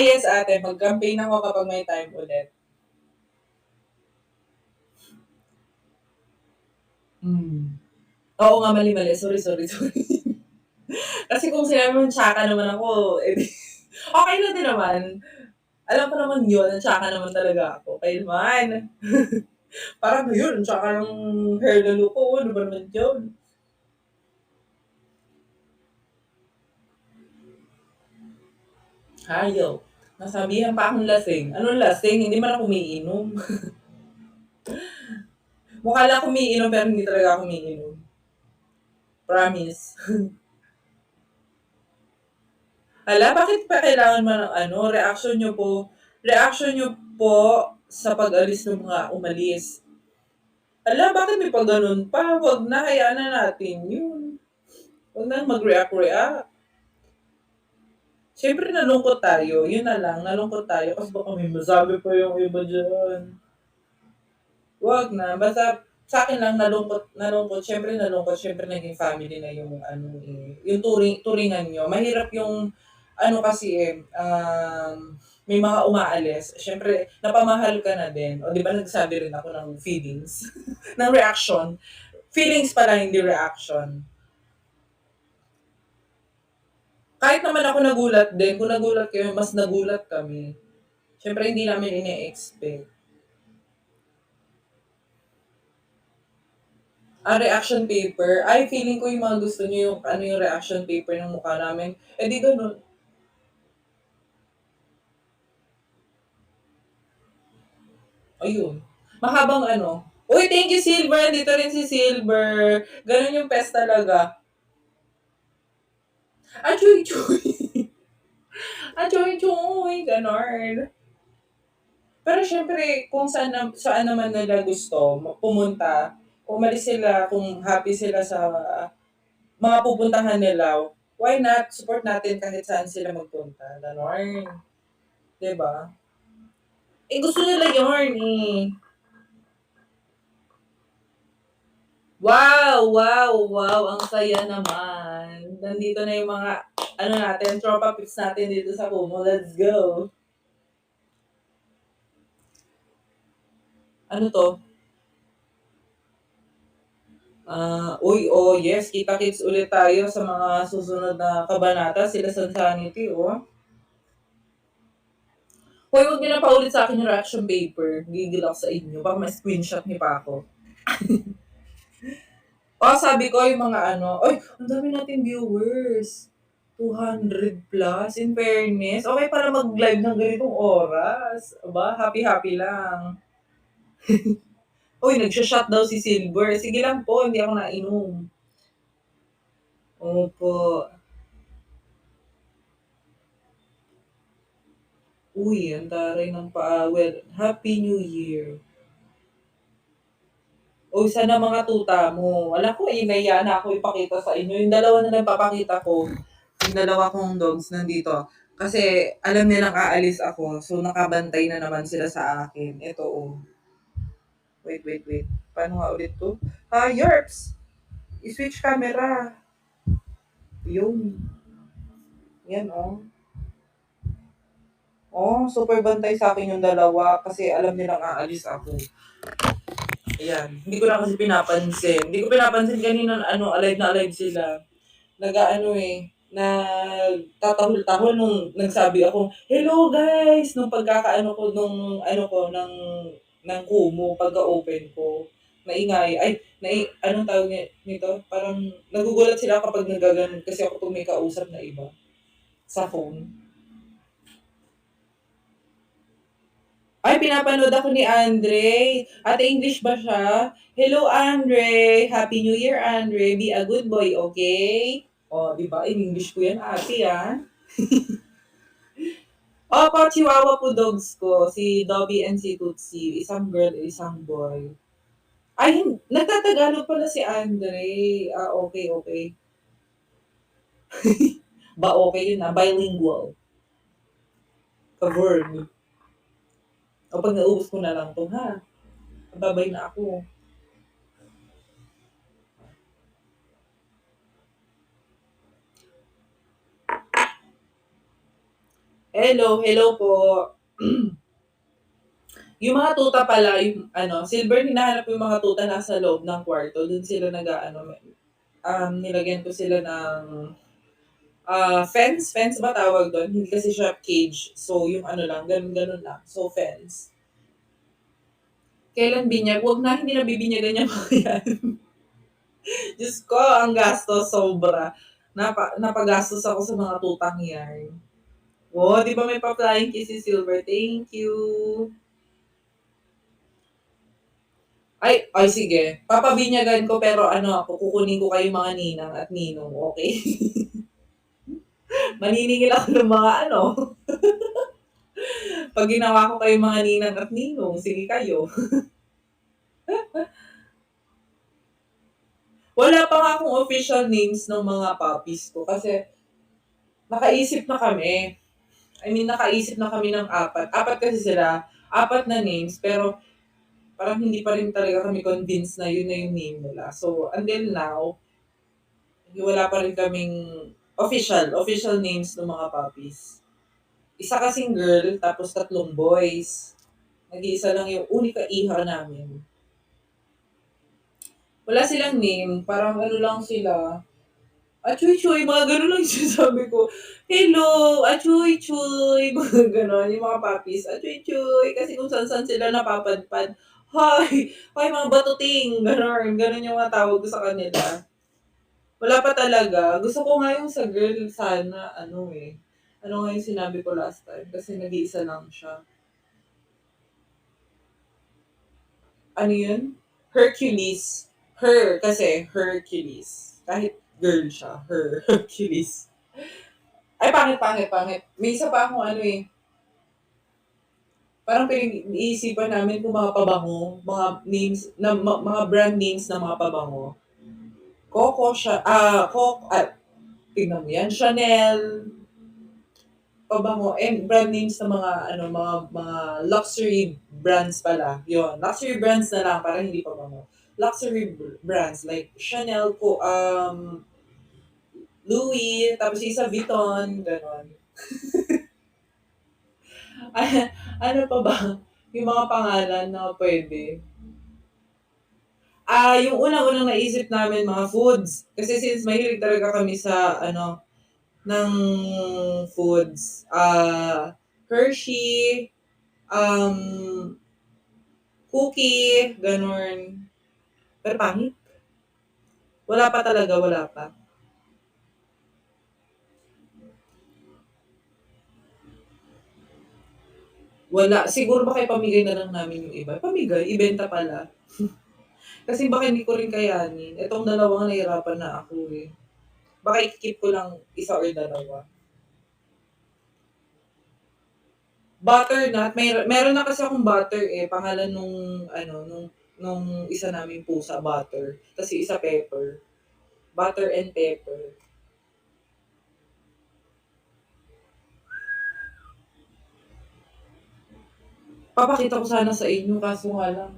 Ah, yes ate, mag-campaign ako kapag may time ulit. Hmm. Oo nga, mali-mali. Sorry, sorry, sorry. Kasi kung sinabi mong tsaka naman ako, eh di okey lang din naman. Alam ko naman yun na tsaka naman talaga ako, okey naman. Parang ngayon tsaka ng hair lalo ko, ano ba naman yun? Hayop. Nasabihan pa akong lasing. Anong lasing? Hindi man ako umiinom. Mukha lang akong umiinom pero hindi talaga ako umiinom. Promise. Hala, bakit pa kailangan mo ng ano, reaksyon niyo po reaksyon niyo po sa pag-alis ng mga umalis. Hala, bakit may pa gano'n pa? Wag na, hayaan na natin yun. Wag na mag-react-react. Siyempre nalungkot tayo, yun na lang, nalungkot tayo kasi baka may masabi pa yung iba diyan. Wag na, basta sa'kin lang nalungkot nalungkot siyempre nalungkot, siyempre naging family na yung ano, eh, yung turing turingan niyo. Mahirap yung ano kasi, eh, um, may mga umaalis, siyempre napamahal ka na din. Oh, 'di ba nagsabi rin ako ng feelings, ng reaksyon. Feelings pala hindi reaction. Kahit naman ako nagulat din, kung nagulat kayo, mas nagulat kami. Siyempre hindi namin ine-expect. Ah, reaction paper. Ay, feeling ko yung mga gusto niyo yung ano yung reaction paper ng mukha namin, eh di gano'n. Ayun, mahabang ano uy, thank you Silver, nandito rin si Silver. Gano'n yung best talaga. Ah, choy choy. Ah, choy gano'n. Pero siyempre kung saan nam saan naman nila gusto pumunta, umalis sila kung happy sila sa mga pupuntahan nila, why not support natin kahit saan sila magpunta, gano'n. 'Di ba? Eh, gusto nila yun, eh. Wow, wow, wow, ang saya naman. Nandito na yung mga ano natin, tropa pips natin dito sa Kumu, let's go. Ano 'to? Ah, uy, oh, yes, kita-kits ulit tayo sa mga susunod na kabanata, sila Sansanity, oh. Hoy, wag niyo na paulit sa'kin yung reaction paper, gigil ako sa inyo, baka ma-screenshot niyo pa ako. Oh, sabi ko yung mga ano uy, ang dami nating viewers, 200 plus, in fairness. Okey pala mag-live ng ganitong oras, aba, happy-happy lang. Uy, nagsho-shot daw si Silver, sige lang po, hindi ako nainom. Opo. Uy, ang taray ng paawit, Happy New Year. Uy, sana mga tuta mo. Hala ko, eh, nahiya na ako ipakita sa inyo. Yung dalawa na lang papakita ko, yung dalawa kong dogs nandito. Kasi alam nilang aalis ako, so nakabantay na naman sila sa akin. Eto, oh. Wait, wait, wait. Paano nga ulit 'to? Ah, yerps! I-switch camera. Yun. Yan, oh. Oh, super bantay sa'kin yung dalawa kasi alam nilang aalis ako. Ayan, hindi ko na kasi pinapansin. Hindi ko pinapansin kanina ano, alive na alive sila. Nag-aano, eh, nagtatahol-tahol nung nagsabi ako, "Hello guys!" Nung pagkakaano ko nung ano ko, ng ng Kumu, pagka-open ko. Maingay, ay, nai anong tawag ni nito? Parang nagugulat sila kapag naggaganon kasi ako 'pag may kausap na iba, sa phone. Ay, pinapanood ako ni Andre. Ate English ba siya? Hello, Andre! Happy New Year, Andre. Be a good boy, okey? Oh, 'di ba, in-English ko 'yan ate, ah. Opo, chihuahua po dogs ko, si Dobby and si Tootsie, isang girl, isang boy. Ay, nagtatagalog pala si Andre. Ah, okey, okey. Ba okey yun, ah, bilingual. Ka-verb. O 'pag naubos ko na lang 'to, ha. Ba-bye na ako. Hello, hello po. yung mga tuta pala, yung ano, silver hinahanap yung mga tuta nasa loob ng kwarto. Dun sila nag-aano, um, nilagyan ko sila ng ah, fence, fence ba tawag doon? Hindi kasi siya cage. So, yung ano lang, ganun-ganun lang. So, fence. Kailan binyag? Huwag na, hindi na bibinyagan yung mga yan. Diyos ko, ang gastos, sobra. Napa, napagastos ako sa mga tutang yan. Oh, di ba may pa-flying kiss si Silver? Thank you. Ay, ay sige. Papabinyagan ko pero ano ako, kukunin ko kayo mga ninang at ninong, okay? Maniningil ako ng mga ano. Pag ginawa ko kayo mga ninang at ninong, sige kayo. Wala pa nga akong official names ng mga puppies ko kasi nakaisip na kami. I mean, nakaisip na kami ng apat. Apat kasi sila, apat na names, pero parang hindi pa rin talaga kami convinced na yun na yung name nila. So, until now, wala pa rin kaming official, official names ng mga puppies. Isa kasing girl, tapos tatlong boys. Nag-iisa lang yung unika iha namin. Wala silang name, parang ano lang sila. Achoy choy, mga ganun lang sinasabi ko. Hello, achoy choy, mga ganon, yung mga puppies. Achoy choy, kasi kung saan saan sila napapadpad. Hi, hi mga batuting, ganon, ganon yung mga tawag ko sa kanila. Wala pa talaga. Gusto ko nga yung sa girl sana, ano eh. Ano nga yung sinabi ko last time? Kasi nag-iisa lang siya. Ano yun? Hercules. Her, kasi Hercules. Kahit girl siya, her, Hercules. Ay, pangit, pangit, pangit. May isa pa akong ano eh. Parang pinag-iisipan namin kung mga pabango, mga names, na, mga brand names ng mga pabango. Coco, siya, ah, Coco, ah, tignan mo yan, Chanel, pabango, and brand names ng mga, ano, mga, mga luxury brands pala. Yun, luxury brands na lang, para hindi pabango. Luxury br- brands, like Chanel, ko, um, Louis, tapos isa Vuitton, ganon. Ano pa ba? Yung mga pangalan na pwede. Ah, yung unang-unang naisip namin mga foods. Kasi since mahilig talaga kami sa ano ng foods, ah Hershey, um, cookie, ganun. Pero pangit. Wala pa talaga, wala pa. Wala. Siguro baka ipamigay na lang namin yung iba. Pamigay, ibenta pala. Kasi baka hindi ko rin kayanin. Itong dalawang nahirapan na ako eh. Baka i-keep ko lang isa or dalawa. Butternut, may, meron na kasi akong butter eh. Pangalan nung, ano, nung, nung isa naming pusa, butter. Kasi isa pepper. Butter and pepper. Papakita ko sana sa inyo, kaso nga lang.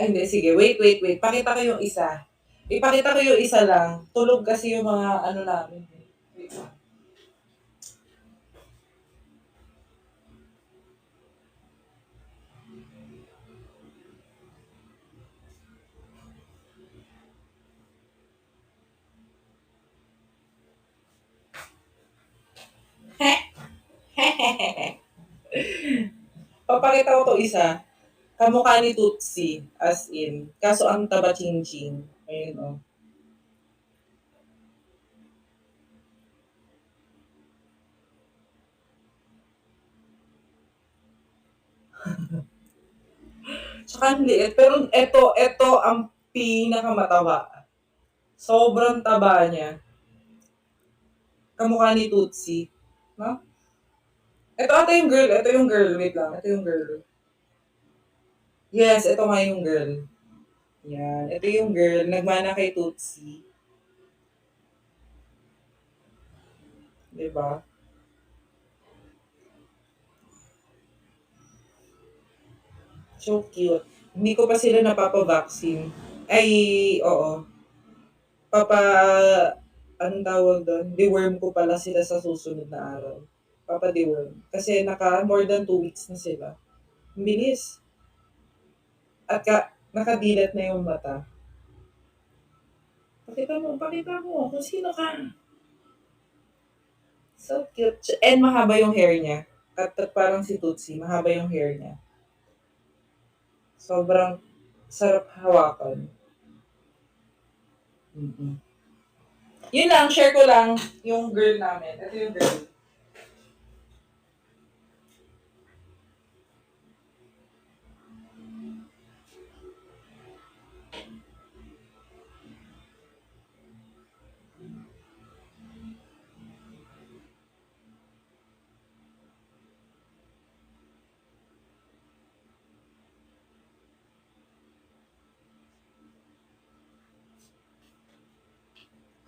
Ay, hindi. Sige, wait, wait, wait. Pakita ko yung isa. Ipakita ko yung isa lang. Tulog kasi yung mga ano namin. Wait lang. Papakita ko to isa. Kamukha ni Tutsi, as in. Kaso ang taba ching-ching. Ayun oh. Tsaka ang liit. Pero eto, eto ang pinakamataba. Sobrang taba niya. Kamukha ni Tutsi. No? Ito ata yung girl. Ito yung girl. Wait lang. Ito yung girl. Yes, ito nga yung girl. Yan. Ito yung girl. Nagmana kay Tutsi. Diba? So cute. Hindi ko pa sila napapa-vaccine. Ay, oo. Papa, anong tawag doon? Deworm ko pala sila sa susunod na araw. Papa Deworm. Kasi naka more than 2 weeks na sila. Ang bilis. At ka, nakadilat na yung mata. Pakita mo, pakita mo kung sino ka. So cute. And mahaba yung hair niya. At at parang si Tootsie, mahaba yung hair niya. Sobrang sarap hawakan. mm Yun lang, share ko lang yung girl namin. Ito yung girl.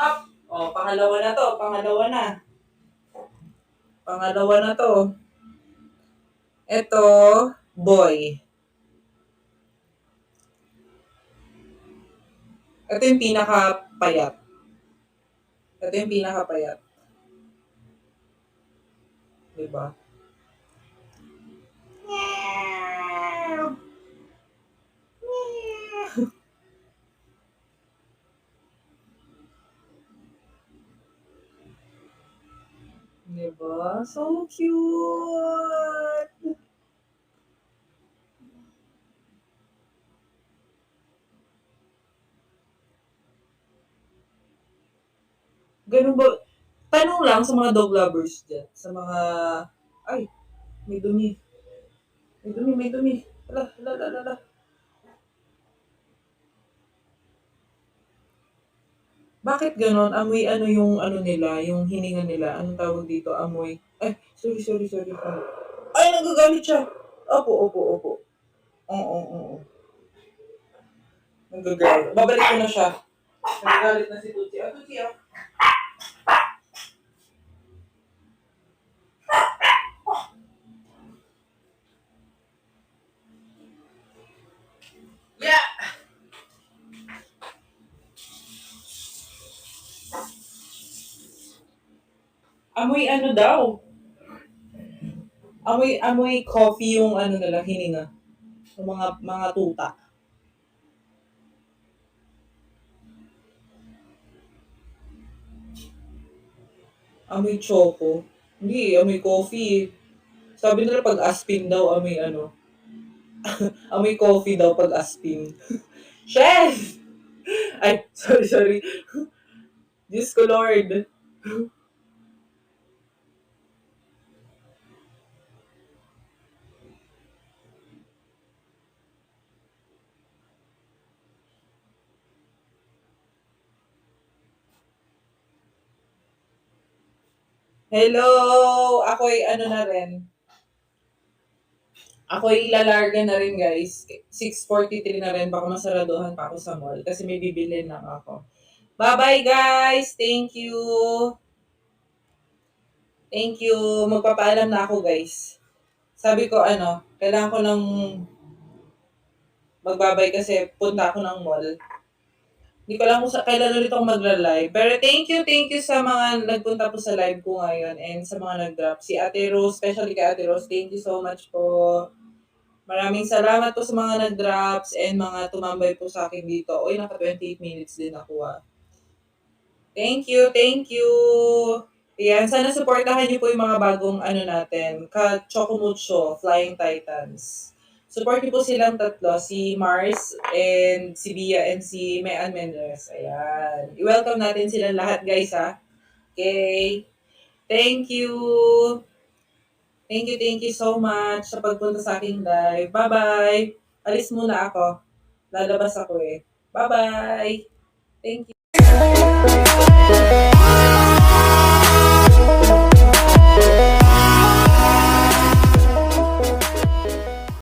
Hop! O, pangalawa na to. Pangalawa na. Pangalawa na to. Ito, boy. Ito yung pinaka-payat. Ito yung pinaka-payat. Diba? Meow. Meow. So cute! Ganun ba? Tanong lang sa mga dog lovers dyan. Sa mga... Ay, may dumi. May dumi, may dumi. Ala, ala, ala, ala. Bakit ganon? Amoy ano yung ano nila, yung hininga nila. Anong tawag dito? Amoy. Ay, sorry, sorry, sorry. Ay, nagagalit siya. Opo, opo, opo. Oo, oo, oo. Nagagalit. Babalik ko na siya. Nagagalit na si Tuti. Ah, Tuti, ah. Amoy ano daw? Amoy amoy coffee yung ano nila hininga. Yung mga mga tuta. Amoy choco. Hindi, amoy coffee. Sabi nila pag aspin daw amoy ano. amoy coffee daw pag aspin. Chef! Ay, sorry, sorry. Diyos ko Lord. Hello! Ako'y ano na rin. Ako'y lalarga na rin guys. 6.43 na rin. Baka masaraduhan pa ako sa mall. Kasi may bibilin lang ako. Bye-bye guys! Thank you! Thank you! Magpapaalam na ako guys. Sabi ko ano, kailangan ko ng magbabay kasi punta ako ng mall. Hindi ko lang kung sa, kailan ulit ako magla-live. Pero thank you, thank you sa mga nagpunta po sa live ko ngayon and sa mga nag-drop. Si Ate Rose, especially kay Ate Rose, thank you so much po. Maraming salamat po sa mga nag-drops and mga tumambay po sa akin dito. Uy, naka 28 minutes din ako ah. Thank you, thank you. Yan, sana supportahan niyo po yung mga bagong ano natin, ka Chocomucho, Flying Titans. Support niyo po silang tatlo, si Mars and si Bia and si Mayan Mendez. Ayan. I-welcome natin silang lahat guys ha. Okay. Thank you. Thank you, thank you so much sa pagpunta sa aking live. Bye-bye. Alis muna ako. Lalabas ako eh. Bye-bye. Thank you.